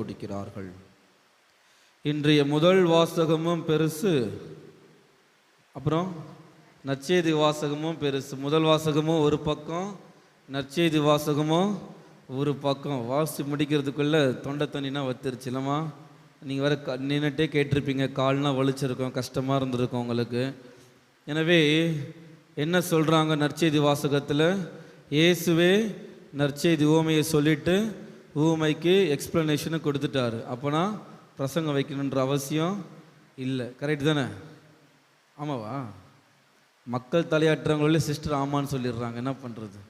குடிக்கிறார்கள். இன்றைய முதல் வாசகமும் பெருசு. அப்புறம் நற்செய்தி வாசகமும் பெருசு. முதல் வாசகமும் ஒரு பக்கம் நற்செய்தி வாசகமும் ஒரு பக்கம். வாசி முடிக்கிறதுக்குள்ள தொண்டை தண்ணினா வத்திருச்சு இல்லைம்மா? நீங்கள் வேற க நின்றுட்டே கேட்டிருப்பீங்க. கால்னா வலிச்சிருக்கும் கஷ்டமாக இருந்திருக்கும் உங்களுக்கு. எனவே என்ன சொல்கிறாங்க நற்செய்தி வாசகத்தில்? இயேசுவே நற்செய்தி ஓமையை சொல்லிட்டு ஊமைக்கு எக்ஸ்ப்ளனேஷனை கொடுத்துட்டாரு. அப்போனா பிரசங்கம் வைக்கணுன்ற அவசியம் இல்லை. கரெக்ட் தானே? ஆமாவா? மக்கள் தலையாட்டுறவங்களே சிஸ்டர் ஆமான்னு சொல்லிடுறாங்க. என்ன பண்ணுறது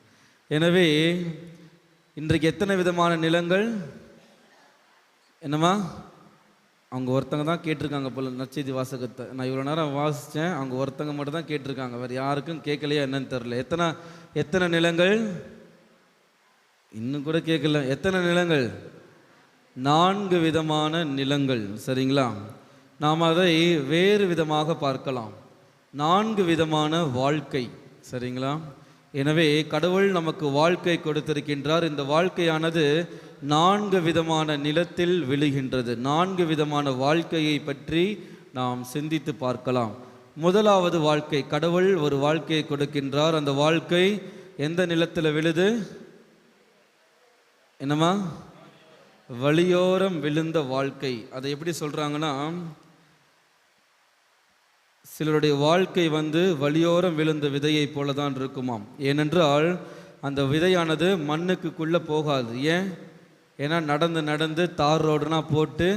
எனவே இன்றைக்கு எத்தனை விதமான நிலங்கள்? என்னம்மா? அவங்க ஒருத்தங்க தான் கேட்டிருக்காங்க போல நச்செய்தி வாசகத்தை. நான் இவ்வளோ நேரம் வாசித்தேன். அவங்க ஒருத்தங்க மட்டும் தான் கேட்டிருக்காங்க. வேறு யாருக்கும் கேட்கலையா என்னன்னு தெரில எத்தனை எத்தனை நிலங்கள்? இன்னும் கூட கேட்கல. எத்தனை நிலங்கள்? நான்கு விதமான நிலங்கள். சரிங்களா? நாம் அதை வேறு விதமாக பார்க்கலாம். நான்கு விதமான வாழ்க்கை. சரிங்களா? எனவே கடவுள் நமக்கு வாழ்க்கை கொடுத்திருக்கின்றார். இந்த வாழ்க்கையானது நான்கு விதமான நிலத்தில் விழுகின்றது. நான்கு விதமான வாழ்க்கையை பற்றி நாம் சிந்தித்து பார்க்கலாம். முதலாவது வாழ்க்கை. கடவுள் ஒரு வாழ்க்கையை கொடுக்கின்றார். அந்த வாழ்க்கை எந்த நிலத்தில் விழுது? என்னம்மா? வழியோரம் விழுந்த வாழ்க்கை. அதை எப்படி சொல்கிறாங்கன்னா சிலருடைய வாழ்க்கை வந்து வழியோரம் விழுந்த விதையை போல தான் இருக்குமாம். ஏனென்றால் அந்த விதையானது மண்ணுக்குள்ளே போகாது. ஏன்? ஏன்னா நடந்து நடந்து தார் ரோடுனா போட்டு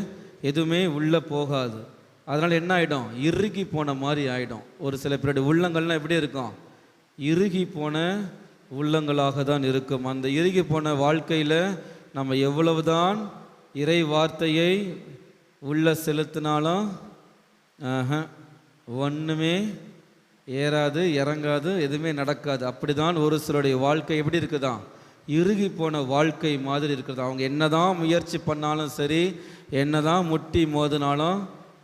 எதுவுமே உள்ளே போகாது. அதனால் என்ன ஆகிடும் இறுகி போன மாதிரி ஆகிடும் ஒரு சில பேருடைய உள்ளங்கள்லாம் எப்படி இருக்கும்? இறுகி போன உள்ளங்களாக தான் இருக்கும். அந்த இறுகி போன வாழ்க்கையில் நம்ம எவ்வளவுதான் இறை வார்த்தையை உள்ள செலுத்தினாலும் ஒன்றுமே ஏறாது இறங்காது எதுவுமே நடக்காது. அப்படிதான் ஒரு சிலருடைய வாழ்க்கை எப்படி இருக்குதா? இறுகி போன வாழ்க்கை மாதிரி இருக்கிறது அவங்க என்னதான் முயற்சி பண்ணாலும் சரி என்னதான் முட்டி மோதினாலும்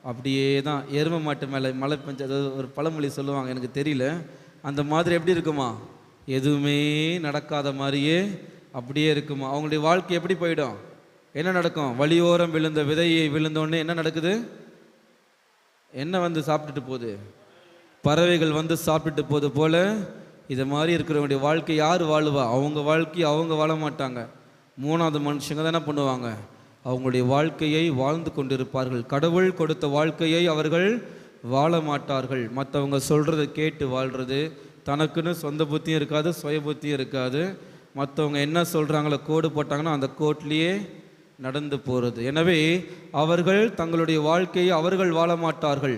அப்படியே தான். எருமை மாட்டு மேலே மழை பெஞ்சது அதாவது ஒரு பழமொழி சொல்லுவாங்க எனக்கு தெரியல. அந்த மாதிரி எப்படி இருக்குமா? எதுவுமே நடக்காத மாதிரியே அப்படியே இருக்குமா? அவங்களுடைய வாழ்க்கை எப்படி போயிடும்? என்ன நடக்கும்? வழியோரம் விழுந்த விதையை விழுந்தோடனே என்ன நடக்குது? என்ன வந்து சாப்பிட்டுட்டு போகுது? பறவைகள் வந்து சாப்பிட்டுட்டு போகுது போல இது மாதிரி இருக்கிறவங்களுடைய வாழ்க்கை யார் வாழுவா? அவங்க வாழ்க்கை அவங்க வாழ மாட்டாங்க. மூணாவது மனுஷங்க தான் என்ன பண்ணுவாங்க? அவங்களுடைய வாழ்க்கையை வாழ்ந்து கொண்டிருப்பார்கள். கடவுள் கொடுத்த வாழ்க்கையை அவர்கள் வாழ மாட்டார்கள். மற்றவங்க சொல்கிறத கேட்டு வாழ்கிறது தனக்குன்னு சொந்த புத்தியும் இருக்காது சுய புத்தியும் இருக்காது. மற்றவங்க என்ன சொல்கிறாங்களோ கோடு போட்டாங்கன்னா அந்த கோட்லேயே நடந்து போகிறது எனவே அவர்கள் தங்களுடைய வாழ்க்கையை அவர்கள் வாழ மாட்டார்கள்.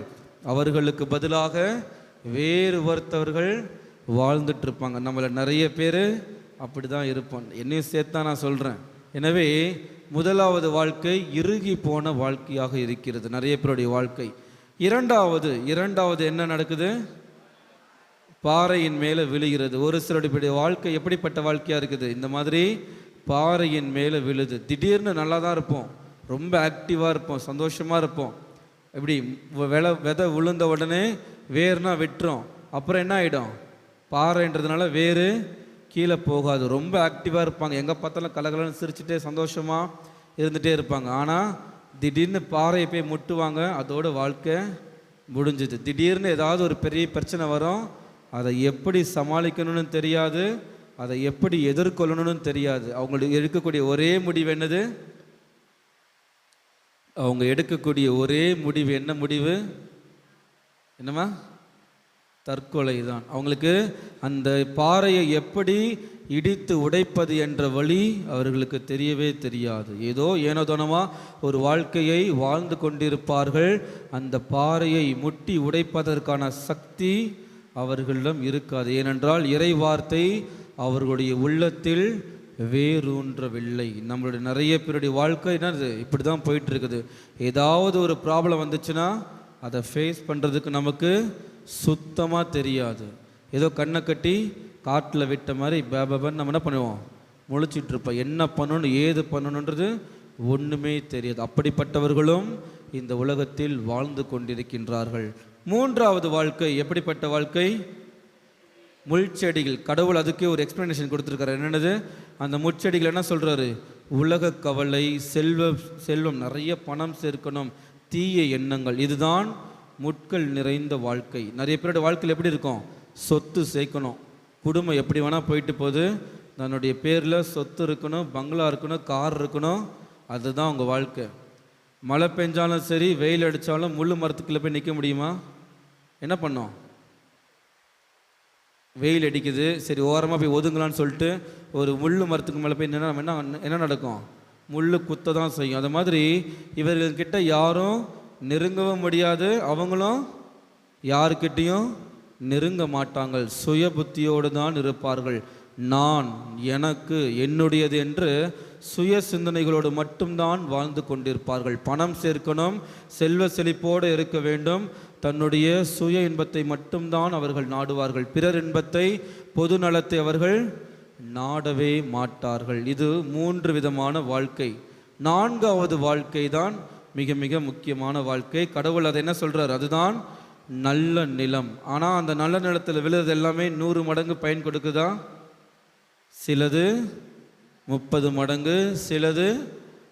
அவர்களுக்கு பதிலாக வேறு ஒருத்தவர்கள் வாழ்ந்துட்டு இருப்பாங்க. நிறைய பேர் அப்படி தான் இருப்போம். என்னையும் சேர்த்து தான் நான் சொல்கிறேன் எனவே முதலாவது வாழ்க்கை இறுகி போன வாழ்க்கையாக இருக்கிறது. நிறைய பேருடைய வாழ்க்கை. இரண்டாவது இரண்டாவது என்ன நடக்குது? பாறையின் மேலே விழுகிறது. ஒரு சிலருடைய வாழ்க்கை எப்படிப்பட்ட வாழ்க்கையாக இருக்குது? இந்த மாதிரி பாறையின் மேலே விழுது. திடீர்னு நல்லா தான் இருப்போம். ரொம்ப ஆக்டிவாக இருப்போம். சந்தோஷமாக இருப்போம். இப்படி வ- விளை விதை விழுந்த உடனே வேர்னா வெட்டுறோம் அப்புறம் என்ன ஆகிடும் பாறைன்றதுனால வேறு கீழே போகாது. ரொம்ப ஆக்டிவாக இருப்பாங்க. எங்கே பார்த்தாலும் கலகலன்னு சிரிச்சுட்டே சந்தோஷமாக இருந்துகிட்டே இருப்பாங்க. ஆனால் திடீர்னு பாறையை போய் முட்டுவாங்க. அதோட வாழ்க்கை முடிஞ்சுது. திடீர்னு ஏதாவது ஒரு பெரிய பிரச்சனை வரும். அதை எப்படி சமாளிக்கணும்னு தெரியாது அதை எப்படி எதிர்கொள்ளணும்னு தெரியாது. அவங்களுக்கு எடுக்கக்கூடிய ஒரே முடிவு என்னது? அவங்க எடுக்கக்கூடிய ஒரே முடிவு என்ன முடிவு? என்னம்மா? தற்கொலை தான். அவங்களுக்கு அந்த பாறையை எப்படி இடித்து உடைப்பது என்ற வழி அவர்களுக்கு தெரியவே தெரியாது. ஏதோ ஏனோதனமா ஒரு வாழ்க்கையை வாழ்ந்து கொண்டிருப்பார்கள். அந்த பாறையை முட்டி உடைப்பதற்கான சக்தி அவர்களிடம் இருக்காது. ஏனென்றால் இறை வார்த்தை அவர்களுடைய உள்ளத்தில் வேரூன்றவில்லை. நம்மளுடைய நிறைய பேருடைய வாழ்க்கை என்னது? இப்படி தான் போயிட்டு இருக்குது ஏதாவது ஒரு ப்ராப்ளம் வந்துச்சுன்னா அதை ஃபேஸ் பண்ணுறதுக்கு நமக்கு சுத்தமாக தெரியாது. ஏதோ கண்ணை கட்டி காட்டில் விட்ட மாதிரி பேபன் நம்ம என்ன பண்ணுவோம்? முழிச்சிட்டு இருப்போம். என்ன பண்ணணும் ஏது பண்ணணுன்றது ஒன்றுமே தெரியாது. அப்படிப்பட்டவர்களும் இந்த உலகத்தில் வாழ்ந்து கொண்டிருக்கின்றார்கள். மூன்றாவது வாழ்க்கை எப்படிப்பட்ட வாழ்க்கை? முள்செடிகள். கடவுள் அதுக்கே ஒரு எக்ஸ்பிளனேஷன் கொடுத்துருக்காரு. என்னது அந்த முட்செடிகள் என்ன சொல்கிறாரு உலக கவலை செல்வ செல்வம் நிறைய பணம் சேர்க்கணும் தீய எண்ணங்கள். இதுதான் முட்கள் நிறைந்த வாழ்க்கை. நிறைய பேரோட வாழ்க்கையில் எப்படி இருக்கும்? சொத்து சேர்க்கணும். குடும்பம் எப்படி வேணால் போயிட்டு போகுது. தன்னுடைய பேரில் சொத்து இருக்கணும் பங்களா இருக்கணும் கார் இருக்கணும். அதுதான் உங்கள் வாழ்க்கை. மழை பெஞ்சாலும் சரி வெயில் அடித்தாலும் முள் மரத்துக்குள்ளே போய் நிற்க முடியுமா? என்ன பண்ணோம்? வெயில் அடிக்குது சரி ஓரமாக போய் ஒதுங்கலான்னு சொல்லிட்டு ஒரு முள் மரத்துக்கு மேலே போய் என்ன என்ன என்ன நடக்கும்? முள் குத்த தான் செய்யும். அது மாதிரி இவர்கள்கிட்ட யாரும் நெருங்கவும் முடியாது அவங்களும் யாருக்கிட்டேயும் நெருங்க மாட்டாங்கள் சுய புத்தியோடு தான் இருப்பார்கள். நான் எனக்கு என்னுடையது என்று சுய சிந்தனைகளோடு மட்டும்தான் வாழ்ந்து கொண்டிருப்பார்கள். பணம் சேர்க்கணும் செல்வ செழிப்போடு இருக்க வேண்டும். தன்னுடைய சுய இன்பத்தை மட்டும்தான் அவர்கள் நாடுவார்கள். பிறர் இன்பத்தை பொது நலத்தை அவர்கள் நாடவே மாட்டார்கள். இது மூன்று விதமான வாழ்க்கை. நான்காவது வாழ்க்கை தான் மிக மிக முக்கியமான வாழ்க்கை. கடவுள் அதை என்ன சொல்கிறார் அதுதான் நல்ல நிலம். ஆனால் அந்த நல்ல நிலத்தில் விழுறது எல்லாமே நூறு மடங்கு பயன் கொடுக்குதா? சிலது முப்பது மடங்கு சிலது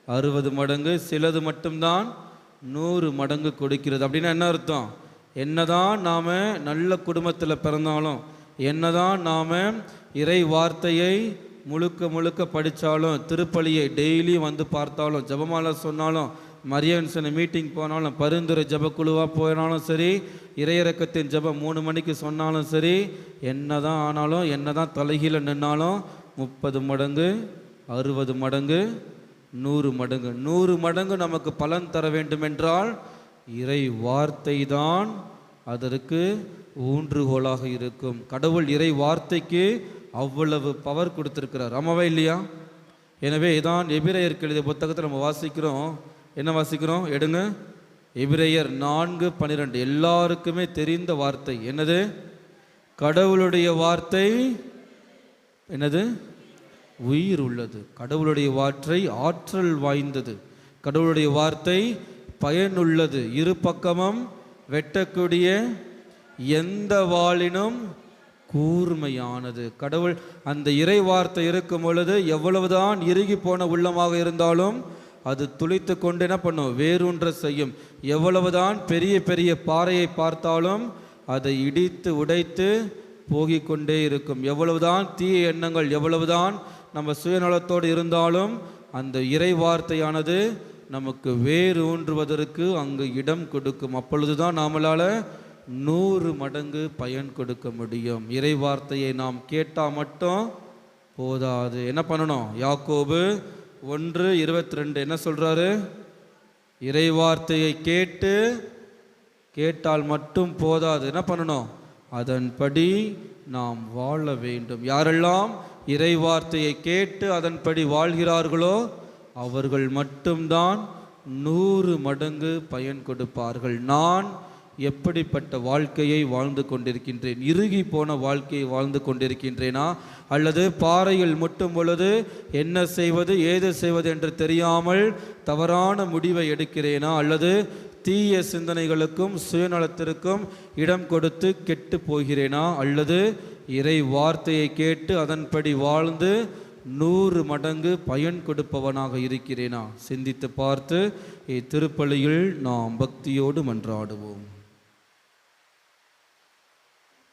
அறுபது மடங்கு சிலது மட்டும்தான் நூறு மடங்கு கொடுக்கிறது. அப்படின்னா என்ன அர்த்தம்? என்னதான் நாம் நல்ல குடும்பத்தில் பிறந்தாலும் என்னதான் நாம் இறை வார்த்தையை முழுக்க முழுக்க படித்தாலும் திருப்பலியை டெய்லி வந்து பார்த்தாலும் ஜெபமாலை சொன்னாலும் மரியன்சனை மீட்டிங் போனாலும் பரிந்துரை ஜபக்குழுவாக போனாலும் சரி இறையிறக்கத்தின் ஜெபம் மூணு மணிக்கு சொன்னாலும் சரி என்னதான் ஆனாலும் என்னதான் தலைகீழ நின்னாலும் முப்பது மடங்கு அறுபது மடங்கு நூறு மடங்கு. நூறு மடங்கு நமக்கு பலன் தர வேண்டுமென்றால் இறை வார்த்தை தான் அதற்கு ஊன்றுகோலாக இருக்கும். கடவுள் இறை வார்த்தைக்கு அவ்வளவு பவர் கொடுத்துருக்கிறார். ஆமாவா இல்லையா? எனவே இதான் எபிரேயருக்கு எழுதிய புத்தகத்தை நம்ம வாசிக்கிறோம். என்ன வாசிக்கிறோம்? எடுங்க. எபிரேயர் நான்கு பன்னிரெண்டு எல்லாருக்குமே தெரிந்த வார்த்தை. என்னது? கடவுளுடைய வார்த்தை. என்னது? உயிர் உள்ளது. கடவுளுடைய வார்த்தை ஆற்றல் வாய்ந்தது. கடவுளுடைய வார்த்தை பயனுள்ளது இரு பக்கமும் வெட்டக்கூடிய எந்த வாளினும் கூர்மையானது. கடவுள் அந்த இறை வார்த்தை இருக்கும் பொழுது எவ்வளவுதான் இறுகி போன உள்ளமாக இருந்தாலும் அது துளித்து கொண்டு என்ன பண்ணும்? வேரூன்ற செய்யும். எவ்வளவுதான் பெரிய பெரிய பாறையை பார்த்தாலும் அதை இடித்து உடைத்து போகிக்கொண்டே இருக்கும். எவ்வளவுதான் தீய எண்ணங்கள் எவ்வளவுதான் நம்ம சுயநலத்தோடு இருந்தாலும் அந்த இறை வார்த்தையானது நமக்கு வேறு ஊன்றுவதற்கு அங்கு இடம் கொடுக்கும். அப்பொழுதுதான் நாமளால் நூறு மடங்கு பயன் கொடுக்க முடியும். இறை வார்த்தையை நாம் கேட்டால் மட்டும் போதாது. என்ன பண்ணணும்? யாக்கோபு ஒன்று இருபத்தி ரெண்டு என்ன சொல்கிறாரு இறை வார்த்தையை கேட்டு கேட்டால் மட்டும் போதாது. என்ன பண்ணணும்? அதன்படி நாம் வாழ வேண்டும். யாரெல்லாம் இறை வார்த்தையை கேட்டு அதன்படி வாழ்கிறார்களோ அவர்கள் மட்டும்தான் நூறு மடங்கு பயன் கொடுப்பார்கள். நான் எப்படிப்பட்ட வாழ்க்கையை வாழ்ந்து கொண்டிருக்கின்றேன்? இறுகி போன வாழ்க்கையை வாழ்ந்து கொண்டிருக்கின்றேனா? அல்லது பாறையில் முட்டும் பொழுது என்ன செய்வது ஏது செய்வது என்று தெரியாமல் தவறான முடிவை எடுக்கிறேனா? அல்லது தீய சிந்தனைகளுக்கும் சுயநலத்திற்கும் இடம் கொடுத்து கெட்டு போகிறேனா? அல்லது இறை வார்த்தையை கேட்டு அதன்படி வாழ்ந்து நூறு மடங்கு பயன் கொடுப்பவனாக இருக்கிறேனா? சிந்தித்து பார்த்து இத்திருப்பலியில் நாம் பக்தியோடு மன்றாடுவோம்.